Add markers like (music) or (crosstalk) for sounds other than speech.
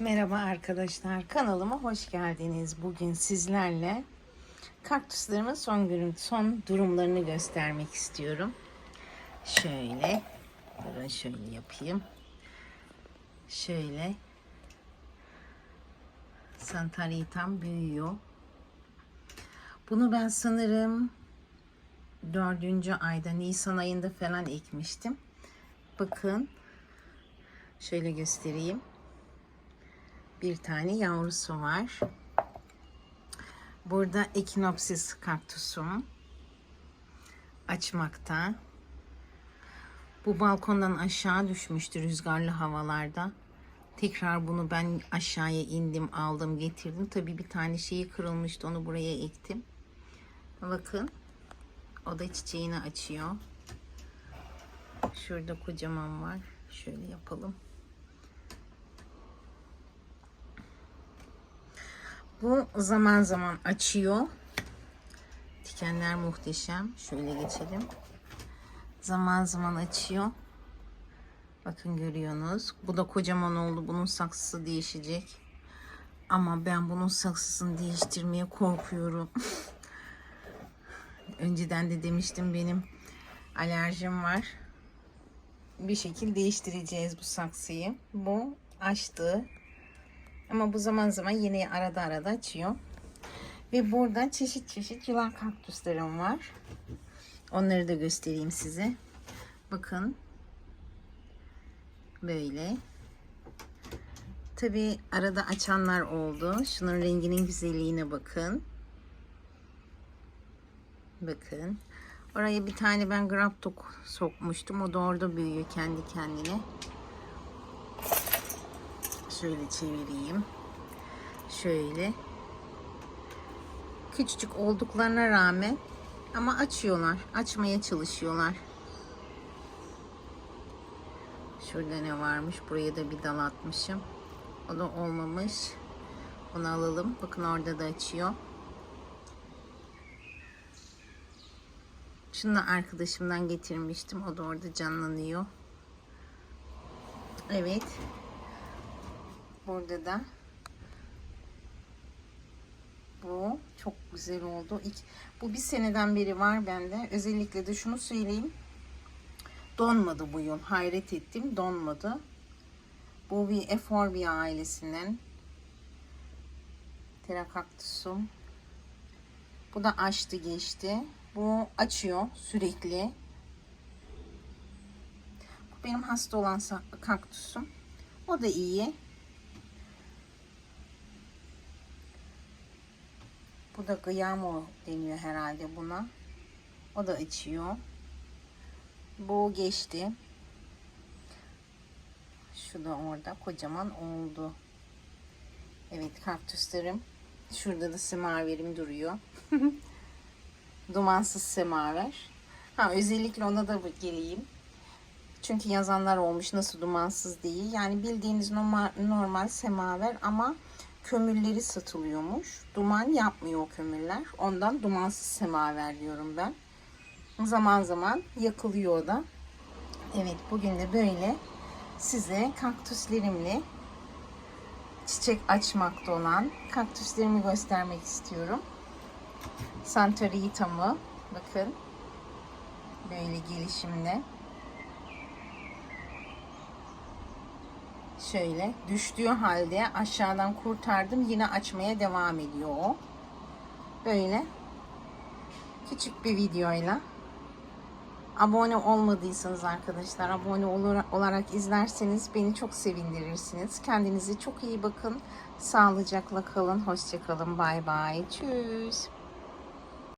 Merhaba arkadaşlar, kanalıma hoş geldiniz. Bugün sizlerle kaktüslerimin son, görün- son durumlarını göstermek istiyorum. Şöyle, durun şöyle yapayım. Şöyle, Santaritam büyüyor. Bunu ben sanırım dördüncü ayda, Nisan ayında falan ekmiştim. Bakın, şöyle göstereyim bir tane yavrusu var. Burada Echinopsis kaktüsüm açmakta. Bu balkondan aşağı düşmüştü rüzgarlı havalarda. Tekrar bunu ben aşağıya indim, aldım, getirdim. Tabii bir tane şeyi kırılmıştı. Onu buraya ektim. Bakın. O da çiçeğini açıyor. Şurada kocaman var. Şöyle yapalım. Bu zaman zaman açıyor. Dikenler muhteşem. Şöyle geçelim. Zaman zaman açıyor. Bakın görüyorsunuz. Bu da kocaman oldu. Bunun saksısı değişecek. Ama ben bunun saksısını değiştirmeye korkuyorum. (laughs) Önceden de demiştim benim alerjim var. Bir şekil değiştireceğiz bu saksıyı. Bu açtı. Ama bu zaman zaman yine arada arada açıyor. Ve burada çeşit çeşit yılan kaktüslerim var. Onları da göstereyim size. Bakın. Böyle. Tabi arada açanlar oldu. Şunun renginin güzelliğine bakın. Bakın. Oraya bir tane ben graptok sokmuştum. O da orada büyüyor kendi kendine. Şöyle çevireyim. Şöyle. Küçücük olduklarına rağmen ama açıyorlar. Açmaya çalışıyorlar. Şurada ne varmış? Buraya da bir dal atmışım. O da olmamış. Onu alalım. Bakın orada da açıyor. Şunu da arkadaşımdan getirmiştim. O da orada canlanıyor. Evet. Burada da bu çok güzel oldu. İlk, bu bir seneden beri var bende. Özellikle de şunu söyleyeyim. Donmadı bu yıl. Hayret ettim. Donmadı. Bu bir Eforbia ailesinden. Terakaktusum. Bu da açtı geçti. Bu açıyor sürekli. Benim hasta olan kaktüsüm. O da iyi. Bu da Gıyamo deniyor herhalde buna. O da açıyor. Bu geçti. Şu da orada kocaman oldu. Evet kaktüslerim. Şurada da semaverim duruyor. (laughs) Dumansız semaver. Ha özellikle ona da geleyim. Çünkü yazanlar olmuş nasıl dumansız değil. Yani bildiğiniz normal, normal semaver ama kömürleri satılıyormuş. Duman yapmıyor o kömürler. Ondan dumansız semaver diyorum ben. Zaman zaman yakılıyor da. Evet bugün de böyle size kaktüslerimle çiçek açmakta olan kaktüslerimi göstermek istiyorum. Santoritamı bakın böyle gelişimle şöyle düştüğü halde aşağıdan kurtardım yine açmaya devam ediyor. O böyle. Küçük bir videoyla. Abone olmadıysanız arkadaşlar abone olarak izlerseniz beni çok sevindirirsiniz. Kendinize çok iyi bakın. Sağlıcakla kalın hoşçakalın bay bay. Tschüss